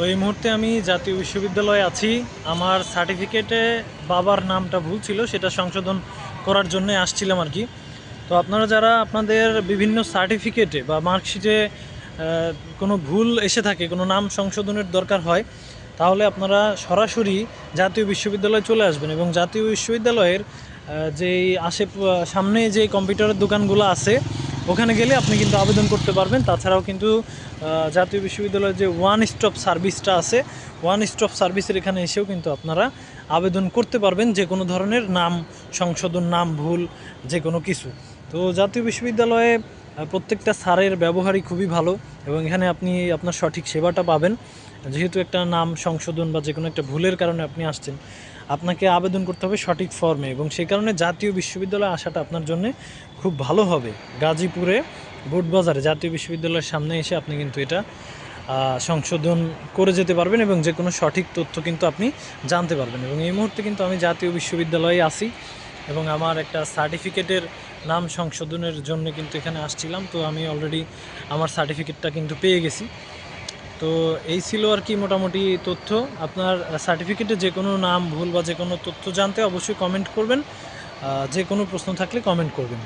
তো এই মুহূর্তে আমি জাতীয় বিশ্ববিদ্যালয়ে আছি। আমার সার্টিফিকেটে বাবার নামটা ভুল ছিল, সেটা সংশোধন করার জন্য আসছিলাম আর কি। তো আপনারা যারা আপনাদের বিভিন্ন সার্টিফিকেটে বা মার্কশিটে কোনো ভুল এসে থাকে, কোনো নাম সংশোধনের দরকার হয়, তাহলে আপনারা সরাসরি জাতীয় বিশ্ববিদ্যালয়ে চলে আসবেন এবং জাতীয় বিশ্ববিদ্যালয়ের যেই আশে সামনে যে কম্পিউটারের দোকানগুলো আছে ওখানে গেলে আপনি কিন্তু আবেদন করতে পারবেন। তাছাড়াও কিন্তু জাতীয় বিশ্ববিদ্যালয়ের যে ওয়ান স্টপ সার্ভিসটা আছে ওয়ান স্টপ সার্ভিসের এখানে এসেও কিন্তু আপনারা আবেদন করতে পারবেন, যে কোনো ধরনের নাম, সংশোধন নাম, ভুল, যে কোনো কিছু। তো জাতীয় বিশ্ববিদ্যালয়ে প্রত্যেকটা স্যারের ব্যবহারই খুবই ভালো এবং এখানে আপনি আপনার সঠিক সেবাটা পাবেন। যেহেতু একটা নাম সংশোধন বা যে কোনো একটা ভুলের কারণে আপনি আসছেন আপনাকে আবেদন করতে হবে সঠিক ফর্মে এবং সেই কারণে জাতীয় বিশ্ববিদ্যালয়ে আসাটা আপনার জন্য খুব ভালো হবে। গাজীপুরে বোটবাজারে জাতীয় বিশ্ববিদ্যালয়ের সামনে এসে আপনি কিন্তু এটা সংশোধন করে যেতে পারবেন এবং যে কোনো সঠিক তথ্য কিন্তু আপনি জানতে পারবেন এবং এই মুহূর্তে কিন্তু আমি জাতীয় বিশ্ববিদ্যালয়ে আসি এবং আমার একটা সার্টিফিকেটের নাম সংশোধনের জন্য কিন্তু এখানে আসছিলাম। তো আমি অলরেডি আমার সার্টিফিকেটটা কিন্তু পেয়ে গেছি। তো এই ছিল আর কি মোটামুটি তথ্য। আপনার সার্টিফিকেটে যে কোনো নাম, ভুল বা যে কোনো তথ্য জানতে অবশ্যই কমেন্ট করবেন। যে কোনো প্রশ্ন থাকলে কমেন্ট করবেন।